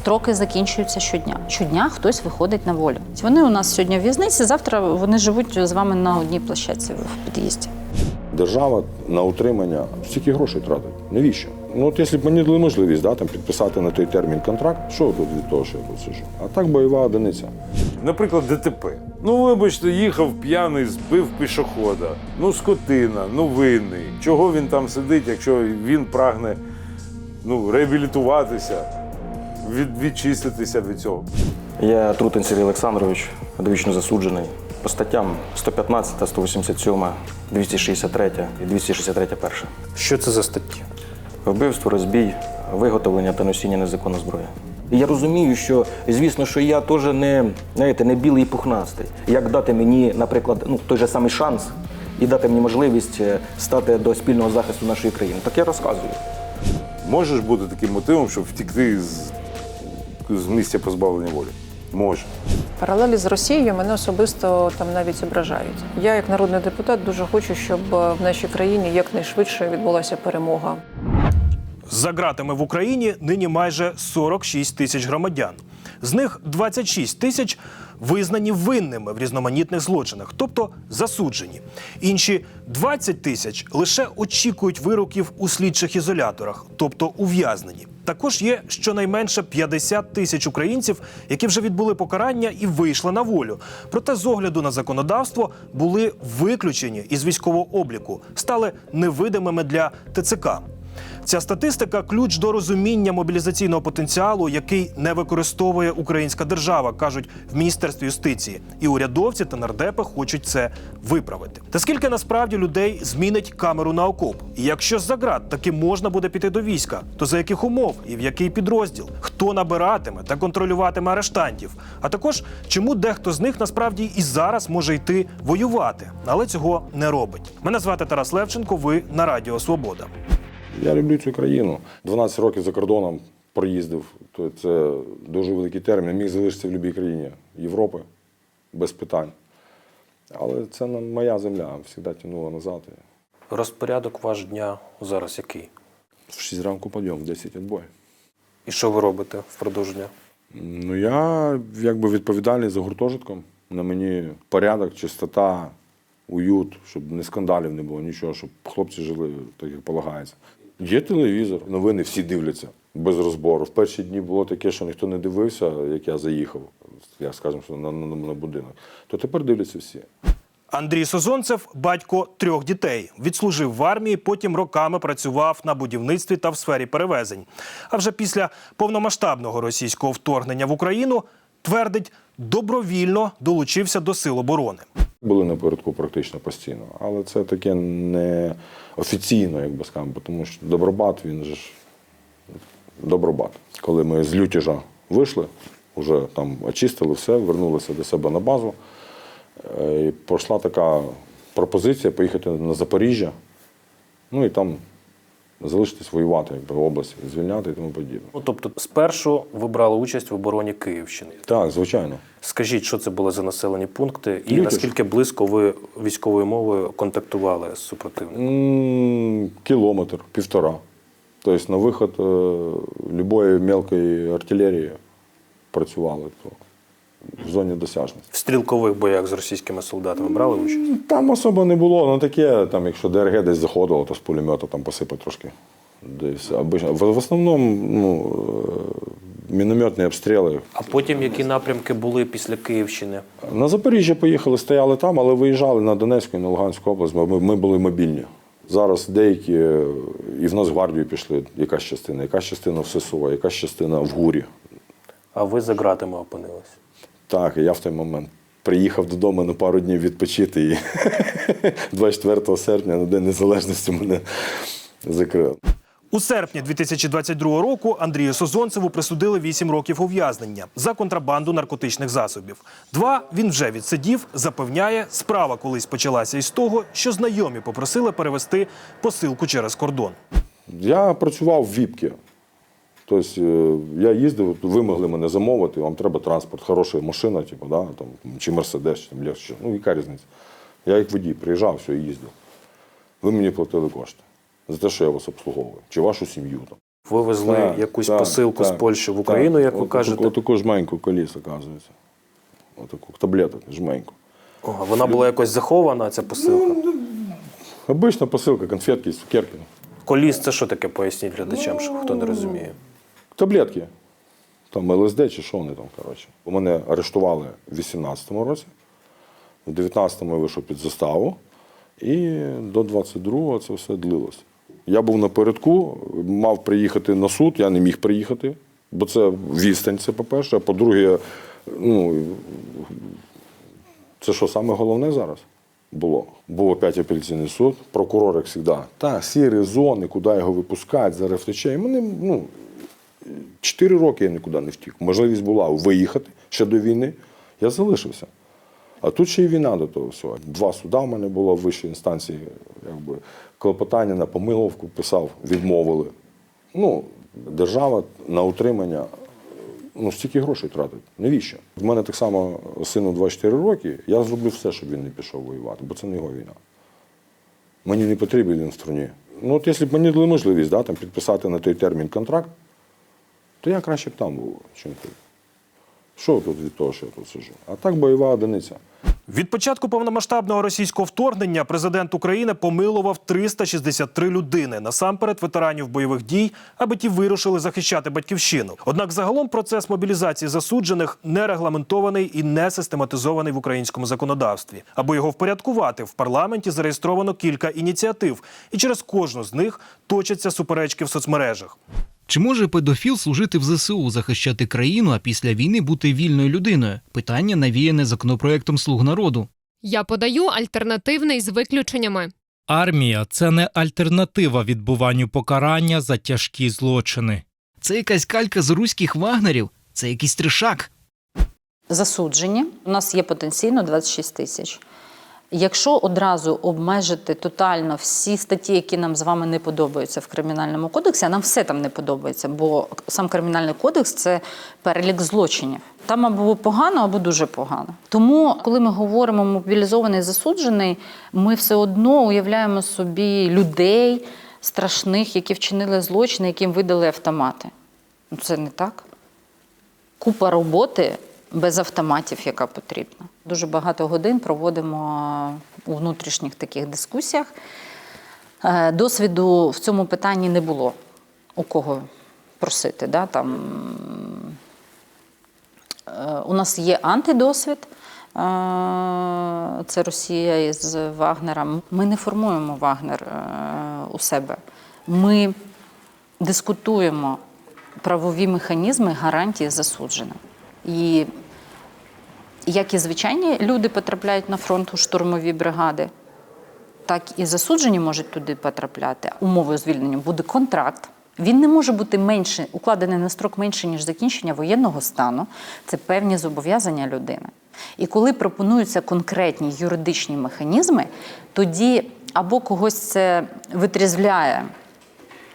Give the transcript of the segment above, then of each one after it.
строки закінчуються щодня. Щодня хтось виходить на волю. Вони у нас сьогодні в в'язниці, завтра вони живуть з вами на одній площадці в під'їзді. Держава на утримання стільки грошей тратить. Навіщо? Ну от якщо б мені дали можливість да, там, підписати на той термін контракт, що тут від того, що я тут сиджу? А так бойова одиниця. Наприклад, ДТП. Ну, вибачте, їхав п'яний, збив пішохода. Ну, скотина, ну винний. Чого він там сидить, якщо він прагне ну, реабілітуватися, від, відчиститися від цього? Я Трутин Сергій Олександрович, довічно засуджений. По статтям 115, 187, 263 і 263 перша. Що це за статті? Вбивство, розбій, виготовлення та носіння незаконної зброї. І я розумію, що звісно, що я теж не, знаєте, не білий і пухнастий. Як дати мені, наприклад, ну, той же самий шанс і дати мені можливість е, стати до спільного захисту нашої країни. Так я розказую. Можеш бути таким мотивом, щоб втікти з, з місця позбавлення волі? Може. Паралелі з Росією мене особисто там навіть ображають. Я, як народний депутат, дуже хочу, щоб е, в нашій країні якнайшвидше відбулася перемога. За ґратами в Україні нині майже 46 тисяч громадян. З них 26 тисяч визнані винними в різноманітних злочинах, тобто засуджені. Інші 20 тисяч лише очікують вироків у слідчих ізоляторах, тобто ув'язнені. Також є щонайменше 50 тисяч українців, які вже відбули покарання і вийшли на волю. Проте з огляду на законодавство були виключені із військового обліку, стали невидимими для ТЦК. Ця статистика ключ до розуміння мобілізаційного потенціалу, який не використовує українська держава, кажуть в міністерстві юстиції. І урядовці та нардепи хочуть це виправити. Та скільки насправді людей змінить камеру на окоп? І якщо з-за ґрат таки можна буде піти до війська, то за яких умов і в який підрозділ? Хто набиратиме та контролюватиме арештантів? А також чому дехто з них насправді і зараз може йти воювати, але цього не робить. Мене звати Тарас Левченко. Ви на Радіо Свобода. Я люблю цю країну. 12 років за кордоном проїздив. То це дуже великий термін. Міг залишитися в будь-якій країні Європи без питань. Але це моя земля, завжди тягнула назад. Розпорядок ваш дня зараз який? В 6 ранку підйом, в 10 відбой. І що ви робите впродовж дня? Ну, я якби відповідальний за гуртожитком. На мені порядок, чистота, уют, щоб не скандалів не було, нічого, щоб хлопці жили так, як полагається. Є телевізор, новини всі дивляться без розбору. В перші дні було таке, що ніхто не дивився, як я заїхав, як скажемо, на, на, на будинок. То тепер дивляться всі. Андрій Созонцев батько трьох дітей. Відслужив в армії, потім роками працював на будівництві та в сфері перевезень. А вже після повномасштабного російського вторгнення в Україну твердить, добровільно долучився до сил оборони. Були напередку практично постійно, але це таке не офіційно, як би сказав, тому що Добробат, він же ж Добробат. Коли ми з Лютіжа вийшли, вже там очистили все, вернулися до себе на базу. е, І пройшла така пропозиція поїхати на Запоріжжя, ну і там залишитись воювати, якби область, звільняти і тому подібне. Ну тобто, спершу ви брали участь в обороні Київщини. Так, звичайно. Скажіть, що це були за населені пункти, і Лютіж. наскільки близько ви військовою мовою контактували з супротивником? Кілометр, півтора. Тобто на виход е, любої мелкої артилерії працювали то в зоні досяжності. В стрілкових боях з російськими солдатами брали участь? Там особо не було, ну таке, там, якщо ДРГ десь заходило, то з пулемета там посипать трошки. Десь. В, основному ну, е, мінометні обстріли. А потім які напрямки були після Київщини? На Запоріжжя поїхали, стояли там, але виїжджали на Донецьку і на Луганську область, ми, ми були мобільні. Зараз деякі е, і в Нацгвардію пішли, якась частина, якась частина в ССО, якась частина в ГУРі. А ви за ґратами опинились? Так, я в той момент приїхав додому на пару днів відпочити і 24 серпня на День Незалежності мене закрили. У серпні 2022 року Андрію Созонцеву присудили 8 років ув'язнення за контрабанду наркотичних засобів. Два він вже відсидів. Запевняє, справа колись почалася із того, що знайомі попросили перевести посилку через кордон. Я працював в Віпкі. Тобто я їздив, ви могли мене замовити, вам треба транспорт, хороша машина, типу, да, там, чи Мерседес, чи там що. Ну, яка різниця? Я як водій приїжджав, все, і їздив. Ви мені платили кошти за те, що я вас обслуговую, чи вашу сім'ю. Там. Вивезли Так, якусь так, посилку з Польщі в так. Україну, як ви Отаку- кажете. Отаку жменьку коліс, оказується. Отаку таблеток, жменьку. Ага, вона була якось захована, ця посилка. Обична посилка, конфетки, цукерки. Коліс це що таке? Поясніть глядачам, щоб хто не розуміє. Таблетки. Там ЛСД чи що вони там, коротше. Мене арештували в 18-му році, в 19-му я вийшов під заставу, і до 22-го це все длилося. Я був напередку, мав приїхати на суд, я не міг приїхати, бо це відстань, це по-перше. А по-друге, ну, це що саме головне зараз було? Був опять апеляційний суд, прокурор, як завжди, та, сірі зони, куди його випускають, зараз втече. І мене, ну, Чотири роки я нікуди не втік. Можливість була виїхати ще до війни. Я залишився. А тут ще й війна до того всього. Два суда в мене було в вищій інстанції, якби клопотання на помиловку писав, відмовили. Ну, держава на утримання ну, стільки грошей тратить. Навіщо? В мене так само сину 24 роки, я зроблю все, щоб він не пішов воювати, бо це не його війна. Мені не потрібен він в струні. Ну, от якщо б мені дали можливість да, там, підписати на той термін контракт, то я краще б там був, чим тут. Що тут від того, що я тут сижу? А так бойова одиниця. Від початку повномасштабного російського вторгнення президент України помилував 363 людини, насамперед ветеранів бойових дій, аби ті вирушили захищати батьківщину. Однак загалом процес мобілізації засуджених не регламентований і не систематизований в українському законодавстві. Аби його впорядкувати, в парламенті зареєстровано кілька ініціатив, і через кожну з них точаться суперечки в соцмережах. Чи може педофіл служити в ЗСУ, захищати країну, а після війни бути вільною людиною? Питання навіяне законопроектом Слуг народу. Я подаю альтернативний з виключеннями. Армія це не альтернатива відбуванню покарання за тяжкі злочини. Це якась калька з руських вагнерів, це якийсь трешак. Засуджені. У нас є потенційно 26 тисяч. Якщо одразу обмежити тотально всі статті, які нам з вами не подобаються в кримінальному кодексі, а нам все там не подобається, бо сам кримінальний кодекс це перелік злочинів. Там або погано, або дуже погано. Тому, коли ми говоримо мобілізований засуджений, ми все одно уявляємо собі людей страшних, які вчинили злочини, яким видали автомати. Ну це не так купа роботи без автоматів, яка потрібна. Дуже багато годин проводимо у внутрішніх таких дискусіях. Е, Досвіду в цьому питанні не було у кого просити. Да? Там, е, у нас є антидосвід. е, Це Росія із Вагнером. Ми не формуємо Вагнер у себе. Ми дискутуємо правові механізми гарантії засудженим. І як і звичайні люди потрапляють на фронт у штурмові бригади, так і засуджені можуть туди потрапляти. Умовою звільнення буде контракт. Він не може бути менше, укладений на строк менше, ніж закінчення воєнного стану. Це певні зобов'язання людини. І коли пропонуються конкретні юридичні механізми, тоді або когось це витрізвляє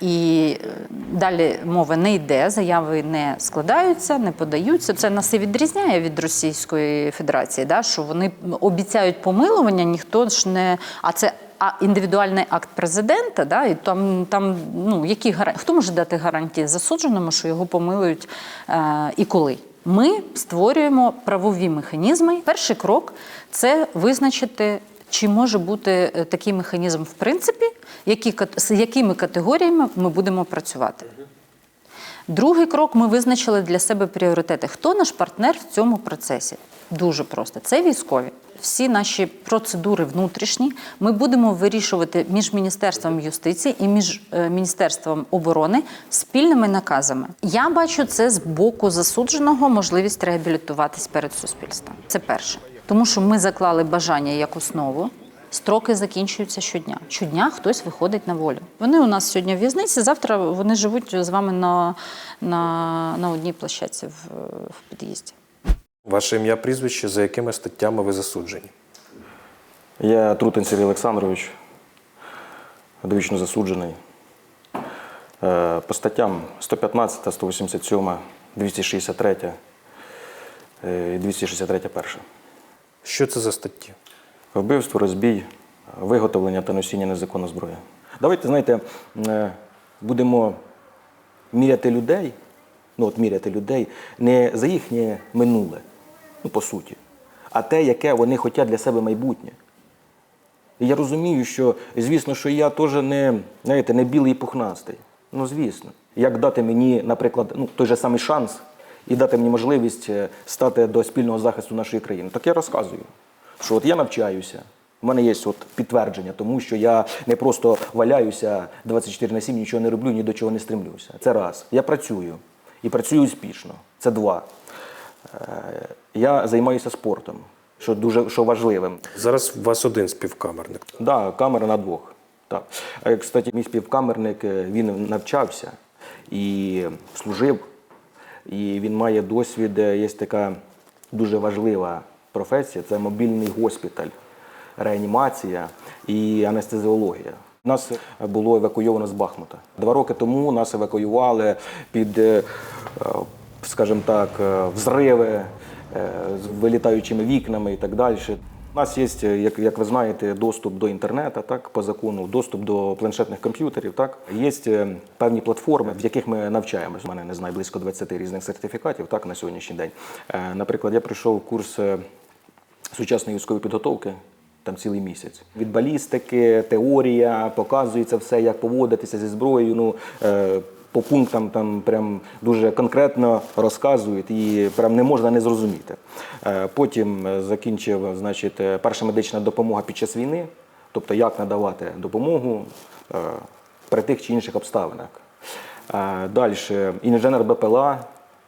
і е, далі мова не йде, заяви не складаються, не подаються. Це нас і відрізняє від Російської Федерації, да, що вони обіцяють помилування, ніхто ж не. А це а індивідуальний акт президента, да, і там, там ну, які гарантії, хто може дати гарантії засудженому, що його помилують е, і коли? Ми створюємо правові механізми. Перший крок це визначити. Чи може бути е, такий механізм в принципі, які, з якими категоріями ми будемо працювати? Другий крок ми визначили для себе пріоритети. Хто наш партнер в цьому процесі? Дуже просто. Це військові. Всі наші процедури внутрішні ми будемо вирішувати між Міністерством юстиції і між е, Міністерством оборони спільними наказами. Я бачу це з боку засудженого можливість реабілітуватись перед суспільством. Це перше. Тому що ми заклали бажання як основу. Строки закінчуються щодня. Щодня хтось виходить на волю. Вони у нас сьогодні в в'язниці, завтра вони живуть з вами на, на, на одній площадці в, в під'їзді. Ваше ім'я, прізвище, за якими статтями ви засуджені? Я Трутин Сергій Олександрович, довічно засуджений. Е, По статтям 115, 187, 263 е, і 263 перша. Що це за статті? Вбивство, розбій, виготовлення та носіння незаконної зброї. Давайте, знаєте, е, будемо міряти людей, ну от міряти людей не за їхнє минуле, ну по суті, а те, яке вони хочуть для себе майбутнє. І я розумію, що, звісно, що я теж не, знаєте, не білий і пухнастий. Ну, звісно. Як дати мені, наприклад, ну, той же самий шанс і дати мені можливість е, стати до спільного захисту нашої країни. Так я розказую, що от я навчаюся. У мене є от підтвердження, тому що я не просто валяюся 24 на 7, нічого не роблю, ні до чого не стремлюся. Це раз. Я працюю і працюю успішно. Це два. Е, Я займаюся спортом, що дуже що важливим. Зараз у вас один співкамерник. Так, да, камера на двох. Так. А, Кстати, мій співкамерник е, він навчався і служив, і він має досвід. е, Є така дуже важлива професія це мобільний госпіталь, реанімація і анестезіологія. Нас було евакуйовано з Бахмута. Два роки тому нас евакуювали під, е, е, скажімо так, взриви з вилітаючими вікнами і так далі. У нас є, е, як, як ви знаєте, доступ до інтернету, так, по закону, доступ до планшетних комп'ютерів. Так. Є е, певні платформи, в яких ми навчаємося. У мене не знаю, близько 20 різних сертифікатів так, на сьогоднішній день. Е, Наприклад, я пройшов курс сучасної військової підготовки. Там цілий місяць. Від балістики, теорія, показується все, як поводитися зі зброєю. Ну, по пунктам там прям дуже конкретно розказують і прям не можна не зрозуміти. Е, потім е, закінчив, значить, е, перша медична допомога під час війни, тобто як надавати допомогу при тих чи інших обставинах. Далі інженер БПЛА,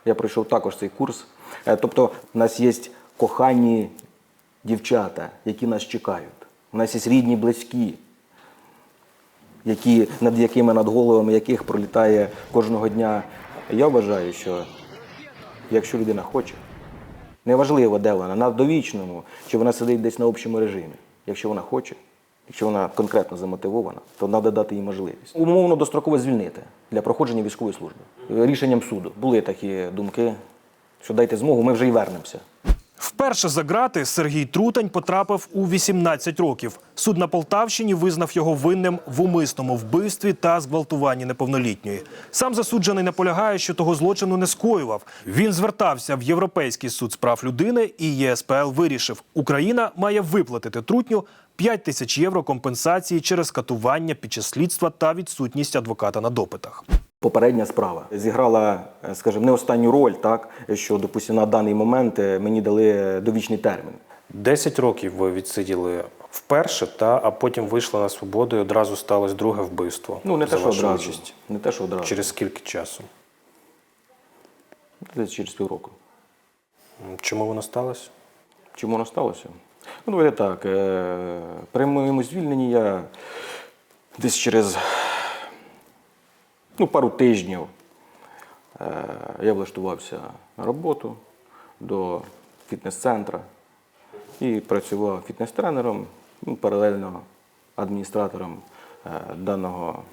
я пройшов також цей курс. Тобто, у нас є кохані дівчата, які нас чекають. У нас є рідні, близькі, які, над якими над головами яких пролітає кожного дня. Я вважаю, що якщо людина хоче, неважливо, де вона, на довічному, чи вона сидить десь на общому режимі. Якщо вона хоче, якщо вона конкретно замотивована, то треба дати їй можливість. Умовно достроково звільнити для проходження військової служби. Рішенням суду були такі думки, що дайте змогу, ми вже й вернемося. Вперше за грати Сергій Трутень потрапив у 18 років. Суд на Полтавщині визнав його винним в умисному вбивстві та зґвалтуванні неповнолітньої. Сам засуджений наполягає, що того злочину не скоював. Він звертався в Європейський суд з прав людини, і ЄСПЛ вирішив, Україна має виплатити трутню 5 тисяч євро компенсації через катування під час слідства та відсутність адвоката на допитах. Попередня справа зіграла, е, скажімо, не останню роль, так що, допустимо, на даний момент е, мені дали довічний термін. 10 років ви відсиділи вперше, та, а потім вийшли на свободу і одразу сталося друге вбивство. Ну, не те, що одразу. участь. Не те, що одразу. Через скільки часу? Десь через півроку. Чому воно сталося? Чому воно сталося? Ну, давайте так. е, При моєму звільненні я десь через ну, пару тижнів е, я влаштувався на роботу до фітнес-центра і працював фітнес-тренером, ну, паралельно адміністратором е, даного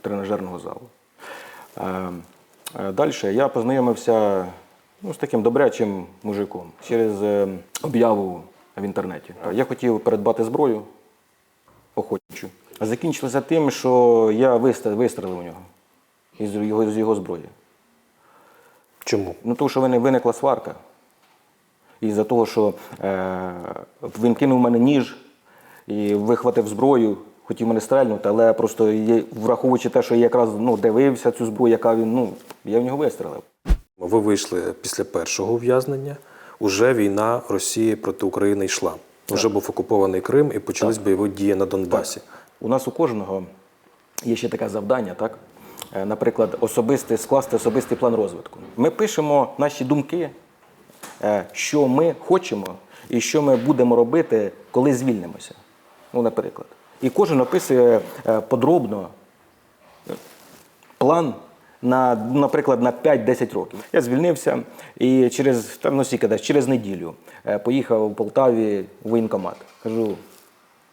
тренажерного залу. Далі я познайомився ну, з таким добрячим мужиком через е, об'яву в інтернеті. Я хотів придбати зброю охочу. Закінчилося тим, що я вистрелив у нього із його, з його зброї. Чому? Ну, тому що виник- виникла сварка. І за того, що е, він кинув мене ніж і вихватив зброю, хотів мене стрельнути, але просто є- враховуючи те, що я якраз ну, дивився цю зброю, яка він, ну, я в нього вистрелив. Ви вийшли після першого ув'язнення. Уже війна Росії проти України йшла. Уже був окупований Крим і почались бойові дії на Донбасі. У нас у кожного є ще таке завдання, так? Е, Наприклад, особистий, скласти особистий план розвитку. Ми пишемо наші думки, е, що ми хочемо і що ми будемо робити, коли звільнимося. Ну, наприклад. І кожен описує е, подробно план на, наприклад, на 5-10 років. Я звільнився і через, там, ну, скільки через неділю поїхав у Полтаві в воєнкомат. Кажу,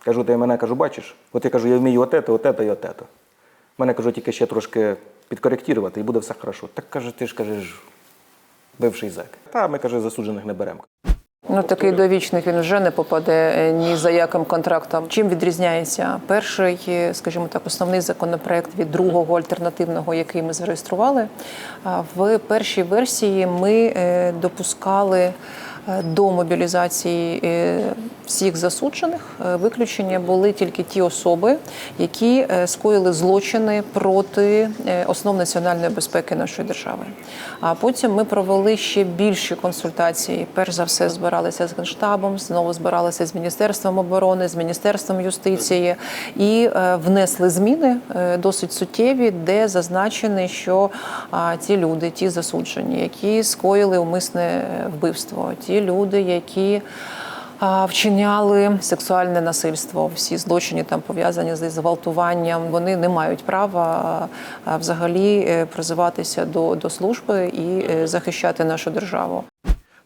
кажу, ти мене кажу, бачиш? От я кажу, я вмію отете, отете і отете. Мене кажу, тільки ще трошки підкоректувати і буде все хорошо. Так каже, ти ж кажеш, бивший зек. Та ми каже, засуджених не беремо. Ну такий довічник він вже не попаде е, ні за яким контрактом. Чим відрізняється перший, е, скажімо так, основний законопроект від другого альтернативного, який ми зареєстрували. В першій версії ми е, допускали до мобілізації е, всіх засуджених. Е, Виключення були тільки ті особи, які е, скоїли злочини проти е, основ національної безпеки нашої держави. А потім ми провели ще більші консультації. Перш за все, збиралися з генштабом, знову збиралися з міністерством оборони, з міністерством юстиції і е, внесли зміни е, досить суттєві, де зазначені, що ті люди, ті засуджені, які скоїли умисне вбивство, ті люди, які Вчиняли сексуальне насильство, всі злочини там пов'язані з зґвалтуванням. Вони не мають права взагалі е, призиватися до, до служби і е, захищати нашу державу.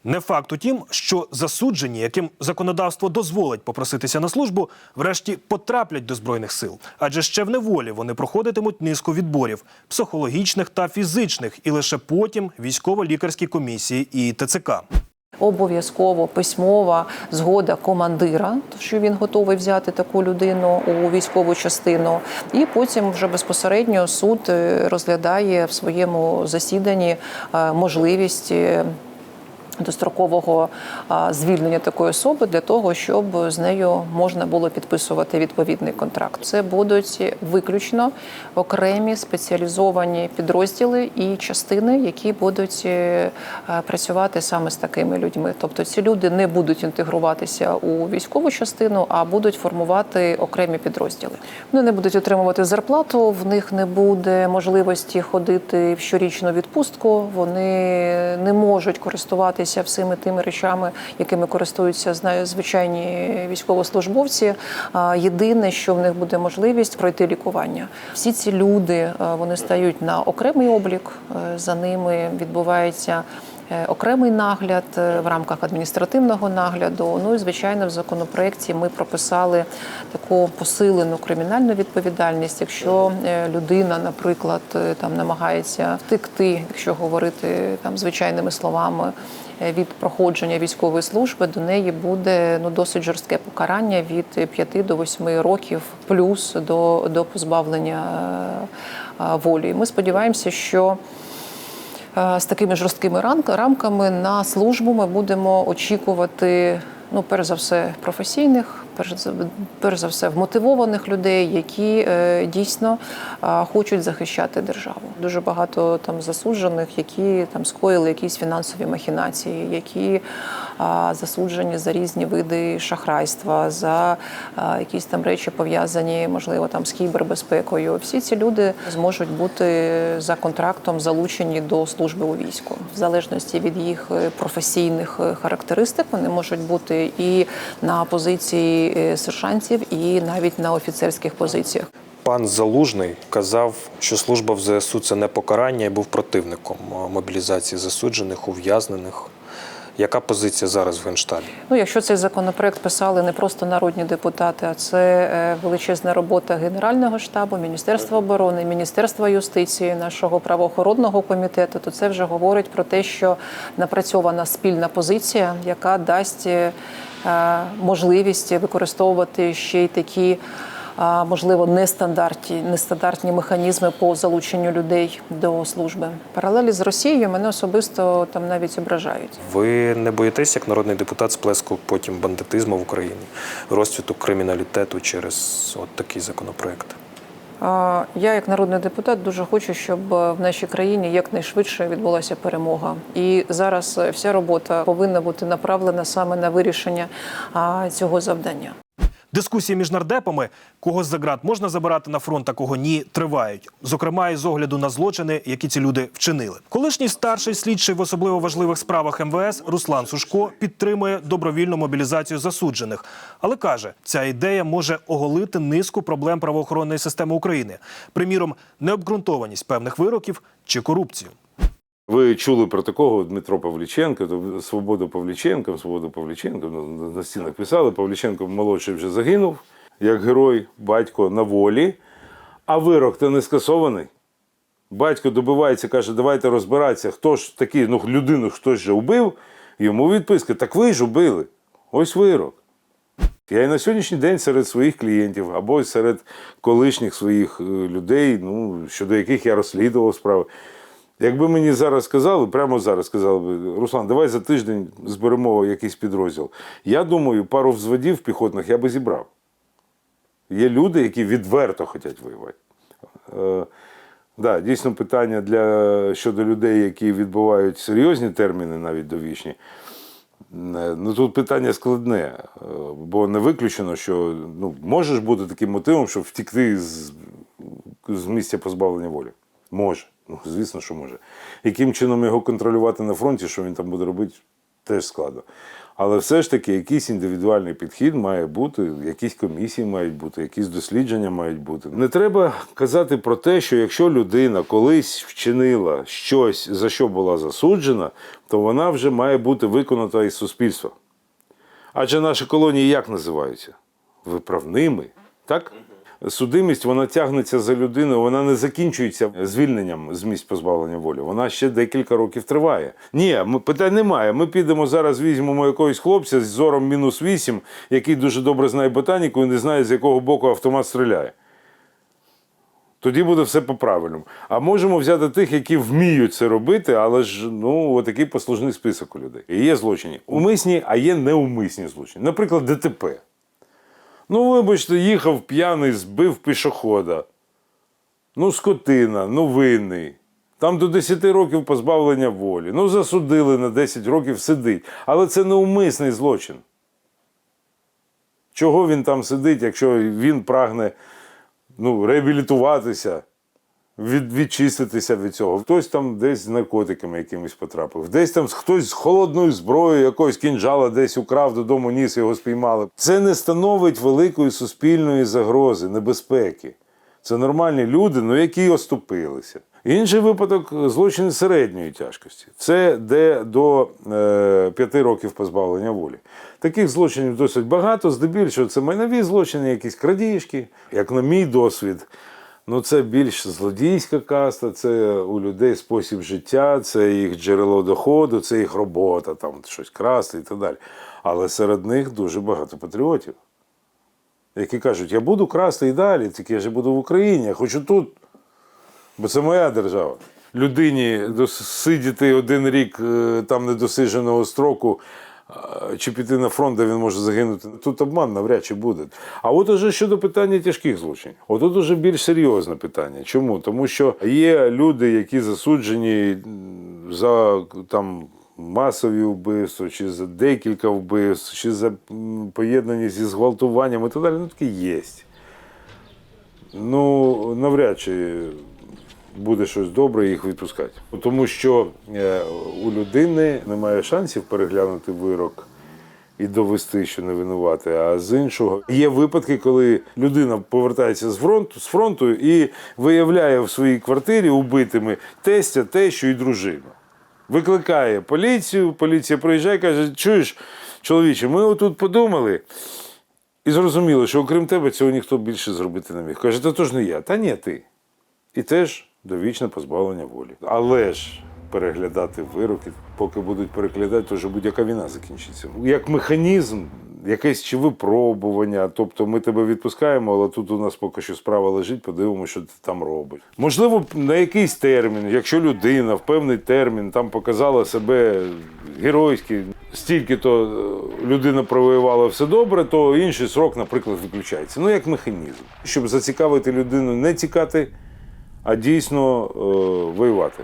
Не факт у тім, що засуджені, яким законодавство дозволить попроситися на службу, врешті потраплять до збройних сил, адже ще в неволі вони проходитимуть низку відборів психологічних та фізичних, і лише потім військово-лікарські комісії і ТЦК. Обов'язково письмова згода командира, що він готовий взяти таку людину у військову частину, і потім вже безпосередньо суд е, розглядає в своєму засіданні е, можливість. Дострокового звільнення такої особи для того, щоб з нею можна було підписувати відповідний контракт. Це будуть виключно окремі спеціалізовані підрозділи і частини, які будуть е, е, працювати саме з такими людьми. Тобто ці люди не будуть інтегруватися у військову частину, а будуть формувати окремі підрозділи. Вони не будуть отримувати зарплату, в них не буде можливості ходити в щорічну відпустку. Вони не можуть користуватися всіми тими речами, якими користуються знаю, звичайні військовослужбовці. Єдине, що в них буде можливість пройти лікування. Всі ці люди вони стають на окремий облік. е, За ними відбувається. е, Окремий нагляд е, в рамках адміністративного нагляду. Ну і звичайно, в законопроекті ми прописали таку посилену кримінальну відповідальність, якщо людина, наприклад, там намагається втекти, якщо говорити там звичайними словами. Е, Від проходження військової служби до неї буде ну досить жорстке покарання від 5 до 8 років, плюс до, до позбавлення е, е, волі. Ми сподіваємося, що з такими жорсткими рамками на службу ми будемо очікувати. Ну, перш за все, професійних, перш перш за все, вмотивованих людей, які е, дійсно хочуть захищати державу. Дуже багато там засуджених, які там скоїли якісь фінансові махінації, які засуджені за різні види шахрайства, за якісь там речі пов'язані, можливо, там з кібербезпекою. Всі ці люди зможуть бути за контрактом залучені до служби у війську, в залежності від їх е, професійних е, характеристик. Вони можуть бути і на позиції е, сержантів, і навіть на офіцерських позиціях. Пан Залужний казав, що служба в ЗСУ це не покарання і був противником мобілізації засуджених, ув'язнених. Яка позиція зараз в Генштабі? Ну, якщо цей законопроект писали не просто народні депутати, а це е, величезна робота Генерального штабу, Міністерства оборони, Міністерства юстиції, нашого правоохоронного комітету, то це вже говорить про те, що напрацьована спільна позиція, яка дасть е, можливість використовувати ще й такі. Можливо, нестандартні, нестандартні механізми по залученню людей до служби. Паралелі з Росією мене особисто там навіть ображають. Ви не боїтесь, як народний депутат, сплеску потім бандитизму в Україні, розцвіту криміналітету через от такий законопроект? Я, як народний депутат, дуже хочу, щоб е, в нашій країні якнайшвидше відбулася перемога. І зараз е, вся робота повинна бути направлена саме на вирішення цього завдання. Дискусії між нардепами, кого з заград можна забирати на фронт, а кого ні, тривають. Зокрема, із огляду на злочини, які ці люди вчинили. Колишній старший слідчий в особливо важливих справах МВС Руслан Сушко підтримує добровільну мобілізацію засуджених, але каже, ця ідея може оголити низку проблем правоохоронної системи України, приміром, необґрунтованість певних вироків чи корупцію. Ви чули про такого Дмитро Павліченко, Свободу Павліченка, Свободу Павліченка на, на- на стінах писали. Павліченко молодший вже загинув, як герой, батько на волі, а вирок то не скасований. Батько добивається, каже, давайте розбиратися, хто ж такий, ну людину хтось же вбив. Йому відписка. Так ви ж убили. Ось вирок. Я і на сьогоднішній день серед своїх клієнтів або серед колишніх своїх е, людей, ну, щодо яких я розслідував справи. Якби мені зараз сказали, прямо зараз сказали би, Руслан, давай за тиждень зберемо якийсь підрозділ. Я думаю, пару взводів піхотних я би зібрав. Є люди, які відверто хочуть воювати. Е, да, дійсно, питання для, щодо людей, які відбувають серйозні терміни, навіть довічні. Е, Ну, тут питання складне, е, бо не виключено, що ну, може ж бути таким мотивом, щоб втікти з, з місця позбавлення волі. Може. Ну, звісно, що може. Яким чином його контролювати на фронті, що він там буде робити, теж складно. Але все ж таки якийсь індивідуальний підхід має бути, якісь комісії мають бути, якісь дослідження мають бути. Не треба казати про те, що якщо людина колись вчинила щось, за що була засуджена, то вона вже має бути виконана із суспільства. Адже наші колонії як називаються? Виправними. Так? Судимість вона тягнеться за людиною, вона не закінчується звільненням з місць позбавлення волі. Вона ще декілька років триває. Ні, ми, питань немає. Ми підемо зараз, візьмемо якогось хлопця з зором мінус 8, який дуже добре знає ботаніку і не знає, з якого боку автомат стріляє. Тоді буде все по-правильному. А можемо взяти тих, які вміють це робити, але ж ну отакий послужний список у людей. І є злочини умисні, а є неумисні злочини. Наприклад, ДТП. Ну, вибачте, їхав п'яний, збив пішохода. Ну, скотина, ну винний. Там до 10 років позбавлення волі. Ну, засудили на 10 років сидить. Але це неумисний злочин. Чого він там сидить, якщо він прагне ну, реабілітуватися, від, відчиститися від цього. Хтось там десь з наркотиками якимось потрапив, десь там хтось з холодною зброєю, якогось кінжала десь украв додому, ніс його спіймали. Це не становить великої суспільної загрози, небезпеки. Це нормальні люди, ну які оступилися. Інший випадок злочин середньої тяжкості. Це де до е, 5 років позбавлення волі. Таких злочинів досить багато, здебільшого це майнові злочини, якісь крадіжки. Як на мій досвід, ну це більш злодійська каста, це у людей спосіб життя, це їх джерело доходу, це їх робота, там щось красти і так далі. Але серед них дуже багато патріотів, які кажуть, я буду красти і далі, тільки я ж буду в Україні, я хочу тут. Бо це моя держава. Людині сидіти один рік е, там недосидженого строку чи піти на фронт, де він може загинути. Тут обман навряд чи буде. А от уже щодо питання тяжких злочинів. Отут уже більш серйозне питання. Чому? Тому що є люди, які засуджені за там. Масові вбивства, чи за декілька вбивств, чи за поєднані зі зґвалтуванням і так далі. Ну таке є. Ну, навряд чи буде щось добре їх відпускати. Тому що е, у людини немає шансів переглянути вирок і довести, що не винувати. А з іншого є випадки, коли людина повертається з фронту з фронту і виявляє в своїй квартирі убитими тестя, тещу і дружину. Викликає поліцію, поліція приїжджає і каже: чуєш, чоловіче, ми отут подумали. І зрозуміло, що окрім тебе цього ніхто більше зробити не міг. Каже, та то ж не я, та ні, ти. І теж довічне позбавлення волі. Але ж переглядати вироки, поки будуть переглядати, то вже будь-яка війна закінчиться. Як механізм, якесь чи випробування, тобто ми тебе відпускаємо, але тут у нас поки що справа лежить, подивимося, що ти там робиш. Можливо, на якийсь термін, якщо людина в певний термін там показала себе геройськи, стільки то е, людина провоювала все добре, то інший срок, наприклад, виключається. Ну, як механізм. Щоб зацікавити людину, не тікати, а дійсно е, воювати.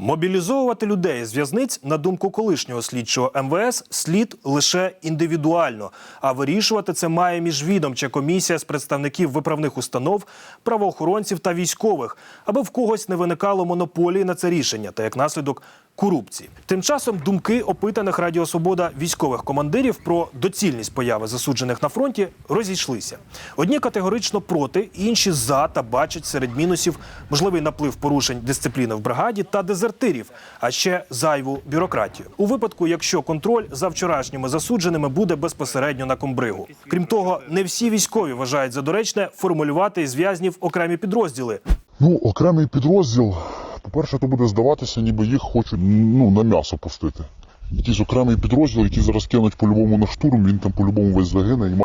Мобілізовувати людей з в'язниць, на думку колишнього слідчого МВС, слід лише індивідуально. А вирішувати це має міжвідомча комісія з представників виправних установ, правоохоронців та військових, аби в когось не виникало монополії на це рішення та як наслідок корупції. Тим часом думки опитаних Радіо Свобода військових командирів про доцільність появи засуджених на фронті розійшлися. Одні категорично проти, інші за та бачать серед мінусів можливий наплив порушень дисципліни в бригаді та дезертирів, а ще зайву бюрократію. У випадку, якщо контроль за вчорашніми засудженими буде безпосередньо на комбригу. Крім того, не всі військові вважають за доречне формулювати із в'язнів окремі підрозділи. Ну, окремий підрозділ, по-перше, то буде здаватися, ніби їх хочуть ну, на м'ясо пустити. якийсь окремий підрозділ, який зараз кинуть по-любому на штурм, він там по-любому весь загине і ма...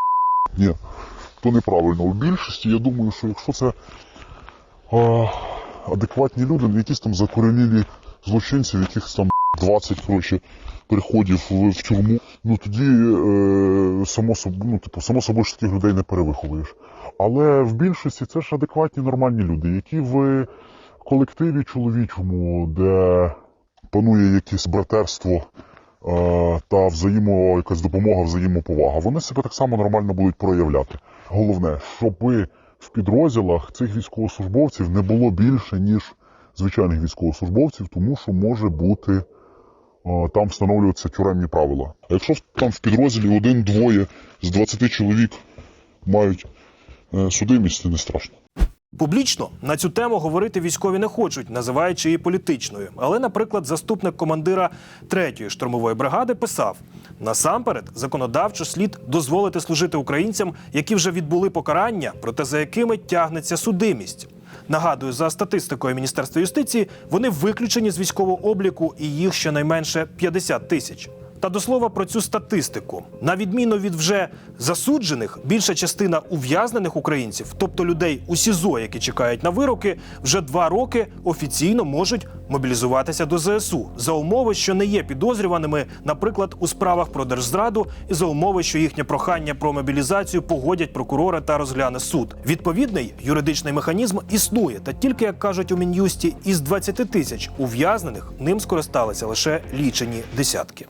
Ні, то неправильно. В більшості я думаю, що якщо це а, адекватні люди, не якісь там закоренілі злочинці, в яких там 20 коротше, приходів в, в тюрму, ну тоді е, само собою, ну, типу, само собою ж таких людей не перевиховуєш. Але в більшості це ж адекватні нормальні люди, які в колективі чоловічому, де панує якесь братерство е, та взаємо, якась допомога, взаємоповага, вони себе так само нормально будуть проявляти. Головне, щоб в підрозділах цих військовослужбовців не було більше, ніж звичайних військовослужбовців, тому що може бути е, там встановлюватися тюремні правила. А якщо там в підрозділі один-двоє з 20 чоловік мають е, судимість, це не страшно. Публічно на цю тему говорити військові не хочуть, називаючи її політичною. Але, наприклад, заступник командира 3-ї штурмової бригади писав: насамперед, законодавчо слід дозволити служити українцям, які вже відбули покарання, проте за якими тягнеться судимість. Нагадую, за статистикою Міністерства юстиції, вони виключені з військового обліку, і їх щонайменше 50 тисяч. Та до слова про цю статистику. На відміну від вже засуджених, більша частина ув'язнених українців, тобто людей у СІЗО, які чекають на вироки, вже два роки офіційно можуть мобілізуватися до ЗСУ за умови, що не є підозрюваними, наприклад, у справах про держзраду, і за умови, що їхнє прохання про мобілізацію погодять прокурори та розгляне суд. Відповідний юридичний механізм існує, та тільки як кажуть у мін'юсті, із 20 тисяч ув'язнених ним скористалися лише лічені десятки.